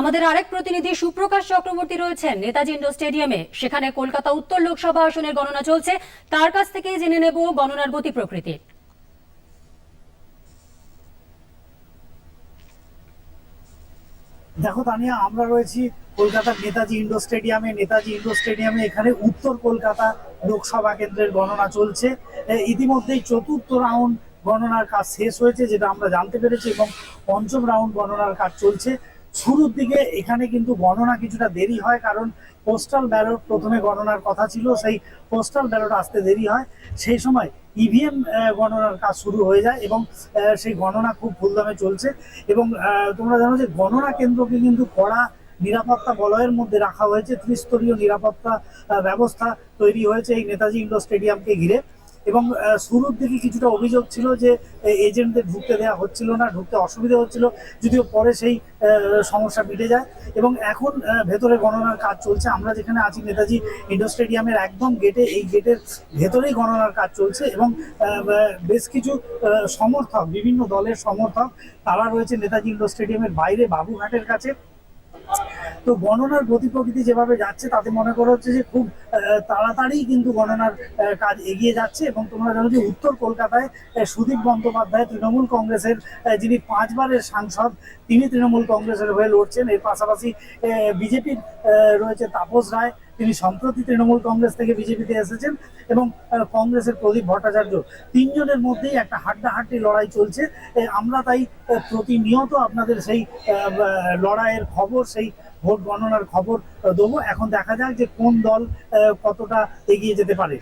আমাদের আরেক প্রতিনিধি সুপ্রকাশ চক্রবর্তী রয়েছেন, নেতাজি ইন্ডোর স্টেডিয়ামে। সেখানে কলকাতা উত্তর লোকসভা আসনের গণনা চলছে। তার কাছ থেকে জেনে নেব গণনার গতি প্রকৃতি দেখো তানিয়া, আমরা রয়েছি কলকাতার নেতাজি ইন্ডোর স্টেডিয়ামে। নেতাজি ইন্ডোর স্টেডিয়ামে এখানে উত্তর কলকাতা লোকসভা কেন্দ্রের গণনা চলছে। ইতিমধ্যেই চতুর্থ রাউন্ড গণনার কাজ শেষ হয়েছে, যেটা আমরা জানতে পেরেছি, এবং পঞ্চম রাউন্ড গণনার কাজ চলছে। শুরুর দিকে এখানে কিন্তু গণনা কিছুটা দেরি হয়, কারণ পোস্টাল ব্যালট প্রথমে গণনার কথা ছিল, সেই পোস্টাল ব্যালট আসতে দেরি হয়। সেই সময় ইভিএম গণনার কাজ শুরু হয়ে যায় এবং সেই গণনা খুব ফুলদমে চলছে এবং তোমরা জানো যে গণনা কেন্দ্রকে কিন্তু কড়া নিরাপত্তা বলয়ের মধ্যে রাখা হয়েছে। ত্রিস্তরীয় নিরাপত্তা ব্যবস্থা তৈরি হয়েছে এই নেতাজি ইন্ডোর স্টেডিয়ামকে ঘিরে। এবং শুরুর দিকে কিছুটা অভিযোগ ছিল যে এজেন্টদের ঢুকতে দেওয়া হচ্ছিল না, ঢুকতে অসুবিধা হচ্ছিল, যদিও পরে সেই সমস্যা মিটে যায়। এবং এখন ভেতরে গণনার কাজ চলছে। আমরা যেখানে আছি, নেতাজি ইন্ডোর স্টেডিয়ামের একদম গেটে, এই গেটের ভেতরেই গণনার কাজ চলছে এবং বেশ কিছু সমর্থক, বিভিন্ন দলের সমর্থক, তারা রয়েছে নেতাজি ইন্ডোর স্টেডিয়ামের বাইরে, বাবুঘাটের কাছে। তো গণনার গতি প্রকৃতি যেভাবে যাচ্ছে, তাতে মনে করা হচ্ছে যে খুব তাড়াতাড়ি কিন্তু গণনার কাজ এগিয়ে যাচ্ছে এবং তোমরা জানো যে উত্তর কলকাতায় সুদীপ বন্দ্যোপাধ্যায় তৃণমূল কংগ্রেসের যিনি পাঁচবারের সাংসদ, তিনি তৃণমূল কংগ্রেসের হয়ে লড়ছেন। এর পাশাপাশি বিজেপির রয়েছে তাপস রায়, তিনি সম্প্রতি তৃণমূল কংগ্রেস থেকে বিজেপিতে এসেছেন এবং কংগ্রেসের প্রদীপ ভট্টাচার্য। তিনজনের মধ্যেই একটা হাড্ডাহাড্ডি লড়াই চলছে। আমরা তাই প্রতিনিয়ত আপনাদের সেই লড়াইয়ের খবর, সেই ভোট গণনার খবর দেবো। এখন দেখা যাক যে কোন দল কতটা এগিয়ে যেতে পারে।